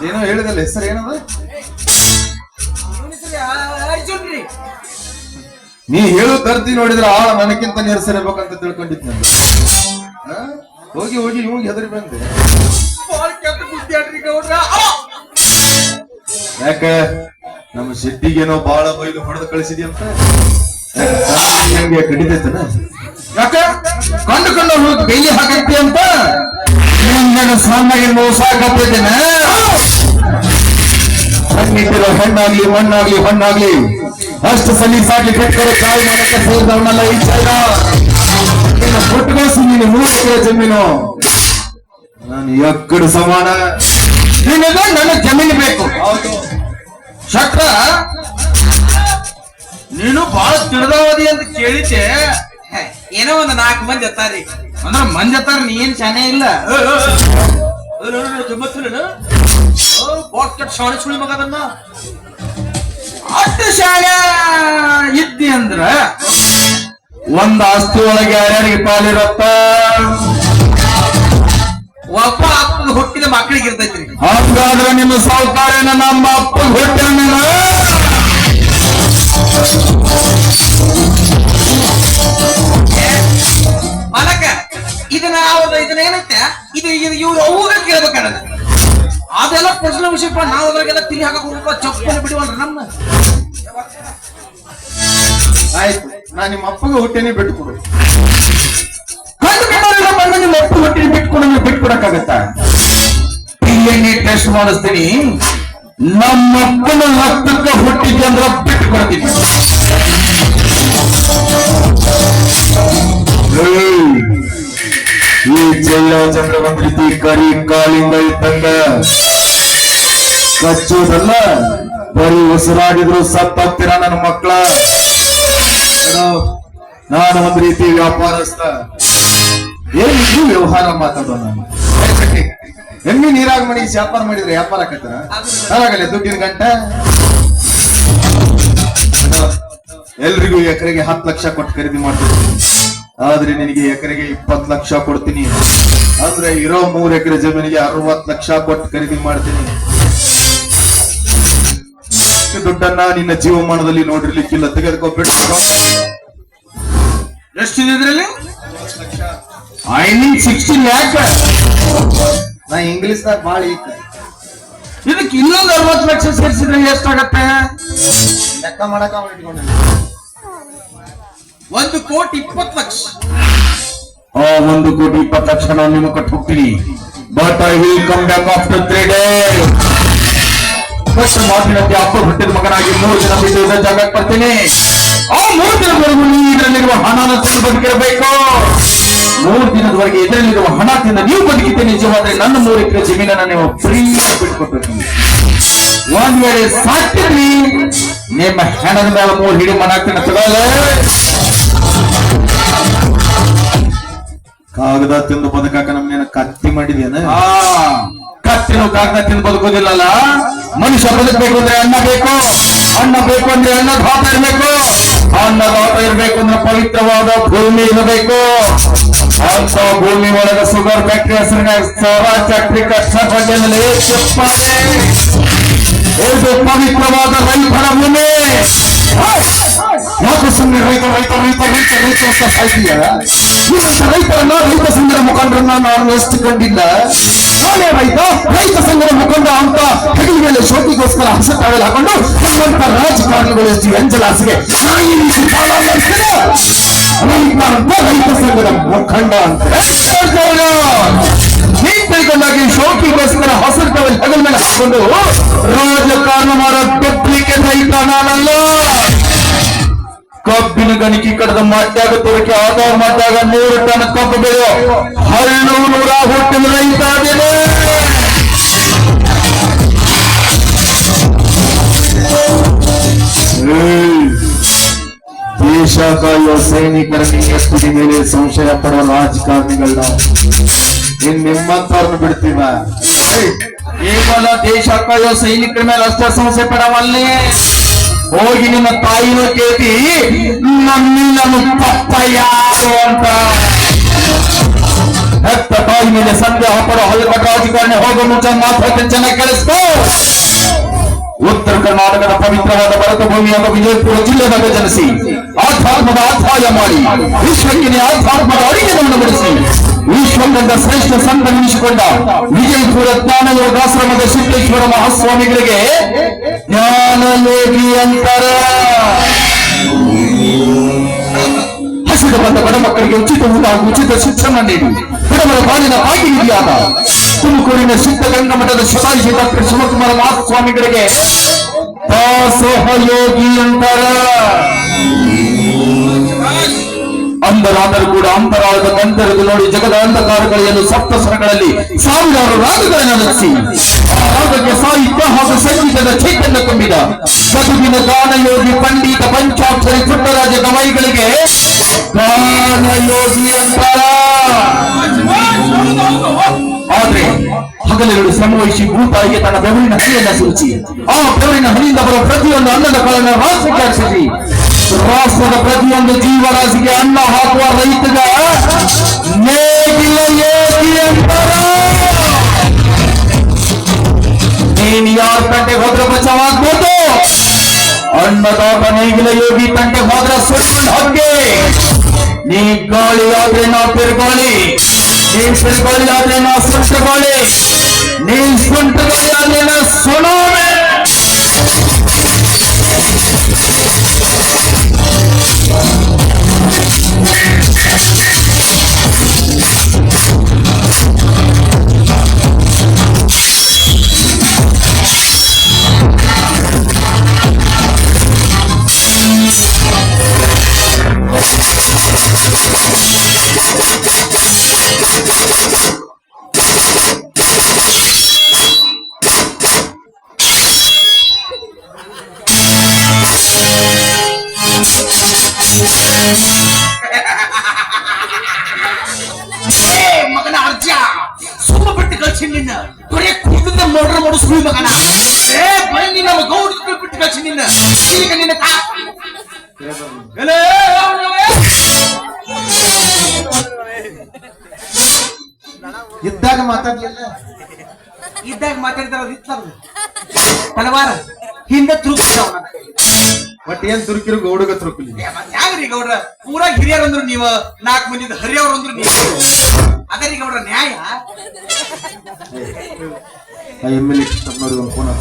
ಏನೋ ಹೇಳಿದಲ್ಲ ಹೆಸರು ಏನದ? ನೀ ಹೇಳು ತರ್ತಿ ನೋಡಿದ್ರೆ ಆಳ ನನಕ್ಕಿಂತ ನೀರ್ಸಿರ್ಬೇಕಂತ ತಿಳ್ಕೊಂಡಿದ್ ಆ? ಹೋಗಿ ಹೋಗಿ ಇವಾಗ ಹೆದರಿ ಬಂದೆ. ಯಾಕ? ನಮ್ಮ ಶೆಟ್ಟಿಗೇನೋ ಬಾಳ ಬೈದು ಹೊಡೆದು ಕಳಿಸಿದ್ಯಂತ? ಅಂತ ಕಡಿತೈತನ ಯಾಕ? ಕಂಡು ಕಂಡು ಹೋಗಿ ಬೇಲಿ ಅಂತ? ನಿನ್ನ ಸಣ್ಣಗೆ ಮೋಸ ಹಣ್ಣಿಟ್ಟಿರೋ ಹೆಣ್ಣಾಗ್ಲಿ ಮಣ್ಣಾಗ್ಲಿ ಹೊಣ್ಣಾಗ್ಲಿ. ಅಷ್ಟು ಸಲೀಸಾಗಿ ಕೆಟ್ಟರೆ ಕಾಯಿ ಮಾಡಕ್ಕೆ ಸೇರಿದವನಲ್ಲ ಈ ಚೈನ ಪುಟ್ಟಗೋಸಿ ನೀನು ಮೂರು ಎಕರೆ ಜಮೀನು. ನಾನು ಎಕ್ಕಡು ಸಮಾನ. ನಿನಗೆ ನನ್ನ ಜಮೀನು ಬೇಕು. ಶಕ್ರ ನೀನು ಬಹಳ ತಿಳಿದವದಿ ಅಂತ ಕೇಳಿದ್ದೆ. ಏನೋ ಒಂದು ನಾಲ್ಕು ಮಂದಿ ಅತ್ತಾರಿ ಅಂದ್ರ ಮಂದಿ ನೀ ನೀನ್ ಶಾನೆ ಇಲ್ಲ? ಶಾಣೆ ಸುಳಿ ಮಗದನ್ನ ಅಷ್ಟು ಶಾಲೆ ಇದ್ದಿ ಅಂದ್ರ ಒಂದ್ ಆಸ್ತಿ ಒಳಗೆ ಯಾರ್ಯಾರಿಗೆ ಪಾಲಿರತ್ತ ಒಬ್ಬ ಅಪ್ಪನ ಹುಟ್ಟಿದ ಮಕ್ಕಳಿಗೆ ಇರ್ತೈತಿ ಹಂಗಾದ್ರೆ ನಿಮ್ಮ ಸಾವುಕಾರ ನಮ್ಮ ಅಪ್ಪ ಹೊಟ್ಟೆ ನೀನು ಮಲಕ ಇದನ್ನ ಅವ್ರ ಇದನ್ನ ಏನೈತೆ? ಇದು ಇದು ಇವ್ರು ಅವಾಗ ಕೇಳ್ಬೇಕಣ್ಣ ಅದೆಲ್ಲ ಪ್ರಶ್ನೆ ವಿಷಯಪ್ಪ. ನಾವು ಅದ್ರಾಗೆಲ್ಲ ತಿಳಿ ಹಾಕಕ್ ಹೋಗ್ಬೇಕು. ಚಪ್ಪಲಿ ಬಿಡುವಲ್ರ ನಮ್ಮ ಆಯ್ತು. ನಾ ನಿಮ್ಮ ಅಪ್ಪಗೆ ಹುಟ್ಟೇನೆ ಬಿಟ್ಟು ಕೊಡು ಕಣ್ಣು ಕಣ್ಣಾರೆಲ್ಲ ಬಂದು ನಿಮ್ಮ ಅಪ್ಪ ಹೊಟ್ಟೆ ಬಿಟ್ಕೊಂಡು ಬಿಟ್ಕೊಡಕ್ಕಾಗತ್ತ? ಡಿಎನ್ಎ ಟೆಸ್ಟ್ ಮಾಡಿಸ್ತೀನಿ. ನಮ್ಮ ಅಪ್ಪನ ರಕ್ತಕ್ಕೆ ಹುಟ್ಟಿದ್ದೆ ಅಂದ್ರೆ ಬಿಟ್ಕೊಡ್ತೀನಿ. ಏಯ್, ಈ ಜೈಲ ಚಂದ್ರ ರೀತಿ ಕರಿ ಕಾಲಿಂದ ಇದ್ದಂಗ ಕಚ್ಚೋದಲ್ಲ, ಬರೀ ಉಸಿರಾಡಿದ್ರು ಸತ್ತಾಗ್ತೀರ ನನ್ನ ಮಕ್ಕಳ? ನಾನು ಒಂದ್ ರೀತಿ ವ್ಯಾಪಾರಸ್ಥ. ಏನಿದ್ರು ವ್ಯವಹಾರ ಮಾತಾಡೋ ನಾನು? ಎಮ್ಮಿ ನೀರಾಗ ಮಾಡಿ ವ್ಯಾಪಾರ ಮಾಡಿದ್ರೆ ವ್ಯಾಪಾರ ಆಕತ್ತಾರ ಹಾಗಾಗಲ್ಲ ದುಡ್ಡಿನ ಗಂಟ? ಎಲ್ರಿಗೂ ಎಕರೆಗೆ ಹತ್ತು ಲಕ್ಷ ಕೊಟ್ಟು ಖರೀದಿ ಮಾಡ್ತೀನಿ ಆದ್ರೆ ನಿನಗೆ ಎಕರೆಗೆ ಇಪ್ಪತ್ತು ಲಕ್ಷ ಕೊಡ್ತೀನಿ. ಅಂದ್ರೆ ಇರೋ ಮೂರ್ ಎಕರೆ ಜಮೀನಿಗೆ ಅರವತ್ತು ಲಕ್ಷ ಕೊಟ್ಟು ಖರೀದಿ ಮಾಡ್ತೀನಿ. ದುಡ್ಡನ್ನ ನಿನ್ನ ಜೀವಮಾನದಲ್ಲಿ ನೋಡಿರ್ಲಿಕ್ಕಿಲ್ಲ. ತೆಗೆದುಕೊಬಿಟ್ಟು ಎಷ್ಟಿದೆ ಇದ್ರಲ್ಲಿ? ಐ ಮೀನ್ ಸಿಕ್ಸ್ಟೀನ್ ಲ್ಯಾಕ್ ನಾ ಇಂಗ್ಲಿಷ್ ನಾಗ ಬಾಳ ಈಗ ಇದಕ್ಕೆ ಇನ್ನೊಂದು ಅರವತ್ತು ಲಕ್ಷ ಸೇರಿಸಿದ್ರೆ ಎಷ್ಟಾಗತ್ತೆ? ಲೆಕ್ಕ ಮಾಡಕ ಇಟ್ಕೊಂಡ ಒಂದು ಕೋಟಿ ಇಪ್ಪತ್ತು ಲಕ್ಷ. ಆ, ಒಂದು ಕೋಟಿ ಇಪ್ಪತ್ತು ಲಕ್ಷ ನಾನು ನಿಮ್ಮ ಕೊಟ್ಟು ಹೋಗ್ತೀನಿ but I will come back after three day ಕೊಟ್ಟ ಮಾತಿನಂತೆ ಅಪ್ಪ ಹುಟ್ಟಿದ ಮಗನಾಗಿ ಮೂರು ದಿನ ಬಿಟ್ಟು ಜಾಗಕ್ಕೆ ಬರ್ತೀನಿ. ಆ ಮೂರು ದಿನದವರೆಗೂ ನೀವು ಇದರಲ್ಲಿರುವ ಹಣನ ತಿಂದು ಬದುಕಿರಬೇಕು. ಮೂರು ದಿನದವರೆಗೆ ಇದರಲ್ಲಿರುವ ಹಣ ತಿಂದ ನೀವು ಬದುಕಿದ್ದೆ ನಿಜವಾದ್ರೆ ನನ್ನ ಮೂರು ಎಕರೆ ಜಮೀನನ್ನ ನೀವು ಫ್ರೀ ಬಿಟ್ಕೊಟ್ಟಿರ್ತೀನಿ. ಒಂದ್ ವೇಳೆ ಸಾಕ್ತಿದ್ರಿ ನಿಮ್ಮ ಹೆಣದ ಮೇಲೆ ಮೂರು ಹಿಡಿ ಮನಾಗ್ತೀನಿ ತಗೊಳ್ಳೆ. ಕಾಗದ ತಿಂದು ಬದುಕಾಕ ನಮ್ನೇನ ಕತ್ತಿ ಮಾಡಿದೇನ ಕತ್ತಿನ ಕಾಗದ ತಿಂದು ಬದುಕೋದಿಲ್ಲಲ್ಲ? ಮನುಷ್ಯ ಬದುಕಬೇಕು ಅಂದ್ರೆ ಅನ್ನ ಬೇಕು. ಅನ್ನ ಬೇಕು ಅಂದ್ರೆ ಅನ್ನ ಧಾತ ಇರಬೇಕು. ಅನ್ನ ಧಾತ ಇರಬೇಕು ಅಂದ್ರೆ ಪವಿತ್ರವಾದ ಭೂಮಿ ಇರಬೇಕು. ಅಂತ ಭೂಮಿ ಒಳಗೆ ಶುಗರ್ ಫ್ಯಾಕ್ಟ್ರಿ ಹೆಸರಿನ ಕಷ್ಟಪಟ್ಟಲ್ಲಿ ಚೆಪ್ಪಾದೆ ಇದು ಪವಿತ್ರವಾದ ರೈತ ರೈತ ರೈತ ಅಂತ ಸಾಯ್ತೀಯ ನಿಮ್ಮಂತ ರೈತರನ್ನ ರೈತ ಸಂಘದ ಮುಖಂಡರನ್ನ ನಾನು ಎಷ್ಟು ಕಂಡಿಲ್ಲ ನಾನೇ ರೈತ ರೈತ ಸಂಘದ ಮುಖಂಡ ಅಂತ ಹೆಗಲ ಮೇಲೆ ಶೋಕಿಗೋಸ್ಕರ ಹಸ ಹಾಕೊಂಡು ನಮ್ಮಂತ ರಾಜಕಾರಣಿಗಳು ಎಷ್ಟು ಎಂಜಲಾಸಿಗೆ ನಾಯಿ ರೀತಿ ಅಂತ ರೈತ ಸಂಘದ ಮುಖಂಡ ಅಂತ ನೀನ್ ತಿಳ್ಕೊಂಡಾಗಿ ಶೋಕಿಗೋಸ್ಕರ ಹೆಗಲ ಮೇಲೆ ಹಾಕೊಂಡು ರಾಜಕಾರಣ ಮಾಡೋ ಡೂಪ್ಲಿಕೇಟ್ ರೈತ ನಾನಲ್ಲ ಕಬ್ಬಿನ ಗಣಿಕೆ ಕಡದ ಮಟ್ಟಾಗ ತೋರಿಕೆ ಆಧಾರ ಮಾಡಿದಾಗ ನೂರು ಟನ್ ಕಬ್ಬು ಬೆಳೆಯೋ ಹಳ್ಳು ನೂರ ಹುಟ್ಟಿನ ರೈತ ದೇಶ ಕಾಯುವ ಸೈನಿಕರ ನಿಯತ್ತಿನ ಮೇಲೆ ಸಂಶಯ ಪಡುವ ರಾಜಕಾರಣಿಗಳು ನಾವು ಇನ್ ನಿಮ್ಮಂತವ್ರನ್ನ ಬಿಡ್ತೀವ? ಕೇವಲ ದೇಶ ಕಾಯುವ ಸೈನಿಕರ ಮೇಲೆ ಅಷ್ಟೇ ಸಂಶಯ ಪಡವಲ್ಲೇ. ಹೋಗಿ ನಿಮ್ಮ ತಾಯಿನ ಕೇಳಿ ನನ್ನಿಲ್ಲ ಪಪ್ಪ ಯಾರು ಅಂತ. ಹೆತ್ತ ತಾಯಿ ಮೇಲೆ ಸಂದೇಹ ಪಡೋ ಹೊಲಕ ರಾಜಕಾರಣಿ ಹೋಗೋ ಮುಂಚೆ ಮಾತು ಹೇಳ್ತೇನೆ ಚೆನ್ನಾಗಿ ಕೇಳಿಸ್ಕೋ. ಉತ್ತರ ಕರ್ನಾಟಕದ ಪವಿತ್ರವಾದ ಭರತ ಭೂಮಿಯಾದ ವಿಜಯಪುರ ಜಿಲ್ಲೆದಾಗ ಜನಿಸಿ, ಆಧ್ಯಾತ್ಮದ ಆಧಾಯ ಮಾಡಿ, ವಿಶ್ವಕ್ಕೆ ಆಧ್ಯಾತ್ಮದ ಅಡಿಗೆಗಳನ್ನು ಬಿಡಿಸಿ. ವಿಶ್ವಕಂದ ಶ್ರೇಷ್ಠ ಸಂತ ವಿಜಯಪುರ ಜ್ಞಾನ ಯೋಗಾಶ್ರಮದ ಸಿದ್ದೇಶ್ವರ ಮಹಾಸ್ವಾಮಿಗಳಿಗೆ ಜ್ಞಾನಯೋಗಿ ಅಂತರ. ಹಸಿದು ಬಂದ ಬಡ ಮಕ್ಕಳಿಗೆ ಉಚಿತ ಊಟ ಉಚಿತ ಶಿಕ್ಷಣ ನೀಡಿ. ಬಡವರ ಬಾಳಿನ ಭಾಗಿನಿಧಿಯಾದ ತುಮಕೂರಿನ ಸಿದ್ಧಗಂಗಾ ಮಠದ ಶತಾಯಿಸಿ ಡಾಕ್ಟರ್ ಶಿವಕುಮಾರ ಮಹಾಸ್ವಾಮಿಗಳಿಗೆ ದಾಸೋಹಯೋಗಿ ಅಂತಾರ. ಅಂಧರಾದರೂ ಕೂಡ ಅಂಬರಾದ ಕಂತರದು ನೋಡಿ ಜಗದ ಅಂಧಕಾರಗಳನ್ನು ಸಪ್ತ ಸ್ವರಗಳಲ್ಲಿ ಸಾವಿರಾರು ರಾಗಗಳನ್ನು ನಡೆಸಿ, ಆ ರಾಗಕ್ಕೆ ಸಾಹಿತ್ಯ ಹಾಗೂ ಸಂಗೀತದ ಚೈತನ್ಯ ತುಂಬಿದ. ಬದುಕಿನ ಗಾನಯೋಗಿ ಪಂಡಿತ ಪಂಚಾಕ್ಷರಿ ಪುಟ್ಟರಾಜ ಗವಾಯಿಗಳಿಗೆ ಗಾನಯೋಗಿ ಅಂತಾರ. ಆದ್ರೆ ಹಗಲೆರಡು ಶ್ರಮವಹಿಸಿ ಭೂತಾಯಿಗೆ ತನ್ನ ಬೆವರಿನ ಹನಿಯನ್ನ ಸೂಚಿ. ಆ ಬೆವರಿನ ಹನಿಯಿಂದ ಬರುವ ಪ್ರತಿಯೊಂದು ಅನ್ನದ ಕಾಲನ ಹರಿಸಿ ರಾಷ್ಟ್ರದ ಪ್ರತಿಯೊಂದು ಜೀವರಾಶಿಗೆ ಅನ್ನ ಹಾಕುವ ರೈತಗ ನೇಗಿಲ ಏಗಿ ಅಂತಾರ ನೀನ್ ಯಾರ ತಂಟೆಗೆ ಹೋದ್ರೆ ಬಚಾವಾಗ್ಬೋದು ಅನ್ನದಾತ ನೇಗಿಲ ಯೋಗಿ ತಂಟೆಗೆ ಹೋದ್ರೆ ಸುಟ್ಕೊಂಡು ಹಂಗೆ ನೀ ಗಾಳಿ ಆದ್ರೆ ನಾ ತಿರ್ಗಾಳಿ ನೀ ತಿರ್ಗಾಳಿ ಆದ್ರೆ ನಾ ಸುಂಟಗಾಳಿ ನೀ ಸುಂಟಗಾಳಿ ಆದ್ರೆ ನಾ ಸುನಾಮಿ ಮಾಡಿಸ್ರು ಮಗನ. ಏ ಬನ್ನಿ ನಮ್ಮ ಗೌಡ ಬಿಟ್ಟು ಕಳಿಸಿ ನಿನ್ನ. ಈಗ ನಿನ್ನ ಕಾ. ಇದ್ದಾಗ ಮಾತಾಡ್ಲಿಲ್ಲ. ಇದ್ದಾಗ ಮಾತಾಡ್ತಾರ ಇತ್ತಲ್ಲ ತಲವಾರ. ಹಿಂದೆ ತುರುಕ್ತಾವ ಬಟ್ ಏನ್ ತುರುಕಿರು ಗೌಡಗ ತುರುಕಲಿ? ಯಾವ್ರಿ ಗೌಡ್ರ? ಪೂರಾ ಹಿರಿಯರು ಅಂದ್ರು ನೀವು ನಾಲ್ಕು ಮಂದಿ ಹರಿಯವ್ರ ಅಂದ್ರು ನೀವು. ಅದರಿ ಗೌಡ್ರ ನ್ಯಾಯ. haiumiliki sababu ya mkono